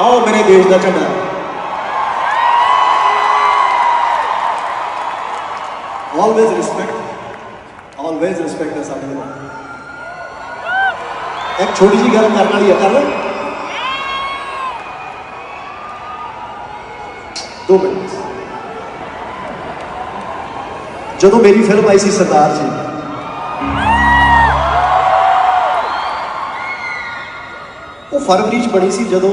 ਆਓ ਮੇਰੇ ਦੇਸ਼ ਦਾ ਝੰਡਾ। ਆਲਵੇਜ਼ ਰਿਸਪੈਕਟ ਆਲਵੇਜ਼ ਰਿਸਪੈਕਟ ਹੈ ਸਾਡੇ ਨਾਲ ਇੱਕ ਛੋਟੀ ਜੀ ਗੱਲ ਕਰਨ ਵਾਲੀ ਹੈ, ਕਰ ਲੈ ਦੋ ਮਿੰਟ। ਜਦੋਂ ਮੇਰੀ ਫਿਲਮ ਆਈ ਸੀ ਸਰਦਾਰ ਜੀ, ਉਹ ਫਰਵਰੀ ਚ ਬਣੀ ਸੀ ਜਦੋਂ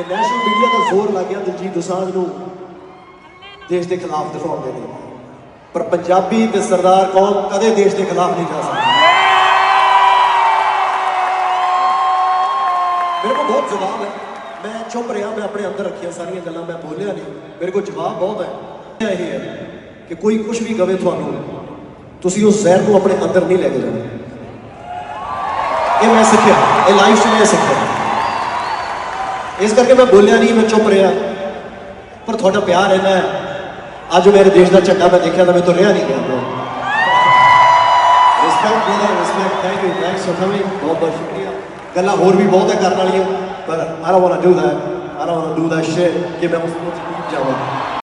ਤੇ ਨੈਸ਼ਨਲ ਮੀਡੀਆ ਦਾ ਜ਼ੋਰ ਲੱਗ ਗਿਆ ਦਿਲਜੀਤ ਦੋਸਾਂਝ ਨੂੰ। ਦੇਸ਼ ਦੇ ਖਿਲਾਫ ਦਿਖਾਉਣ ਦੇ ਲਈ। ਪਰ ਪੰਜਾਬੀ ਤੇ ਸਰਦਾਰ ਕੌਮ ਕਦੇ ਦੇਸ਼ ਦੇ ਖਿਲਾਫ ਨਹੀਂ ਜਾ ਸਕਦੀ। ਮੇਰੇ ਕੋਲ ਬਹੁਤ ਜਵਾਬ ਹੈ। ਮੈਂ ਚੁੱਪ ਰਿਹਾ, ਮੈਂ ਆਪਣੇ ਅੰਦਰ ਰੱਖੀਆਂ ਸਾਰੀਆਂ ਗੱਲਾਂ, ਮੈਂ ਬੋਲਿਆ ਨਹੀਂ। ਮੇਰੇ ਕੋਲ ਜਵਾਬ ਬਹੁਤ ਹੈ। ਇਹ ਹੈ ਕਿ ਕੋਈ ਕੁਝ ਵੀ ਕਵੇ ਤੁਹਾਨੂੰ, ਤੁਸੀਂ ਉਸ ਜ਼ਹਿਰ ਨੂੰ ਆਪਣੇ ਅੰਦਰ ਨਹੀਂ ਲੈ ਕੇ ਜਾਣਾ। ਇਹ ਮੈਂ ਸਿੱਖਿਆ। ਇਹ ਲਾਈਫ 'ਚ ਮੈਂ ਸਿੱਖਿਆ। ਇਸ ਕਰਕੇ ਮੈਂ ਬੋਲਿਆ ਨਹੀਂ, ਮੈਂ ਚੁੱਪ ਰਿਹਾ। ਪਰ ਤੁਹਾਡਾ ਪਿਆਰ ਇੰਨਾ ਹੈ। ਅੱਜ ਮੇਰੇ ਦੇਸ਼ ਦਾ ਝੰਡਾ ਮੈਂ ਦੇਖਿਆ ਤਾਂ ਮੈਂ ਤੋਂ ਰਿਹਾ ਨਹੀਂ ਗਿਆ। Respect brother respect thank you thanks for coming ਬਹੁਤ ਬਹੁਤ ਸ਼ੁਕਰੀਆ। ਗੱਲਾਂ ਹੋਰ ਵੀ ਬਹੁਤ ਹੈ ਕਰਨ ਵਾਲੀਆਂ, ਪਰ I don't want to do that I don't want to do that shit ਕਿ ਮੈਂ ਉਸ ਵਿੱਚ ਜਾਵਾਂ।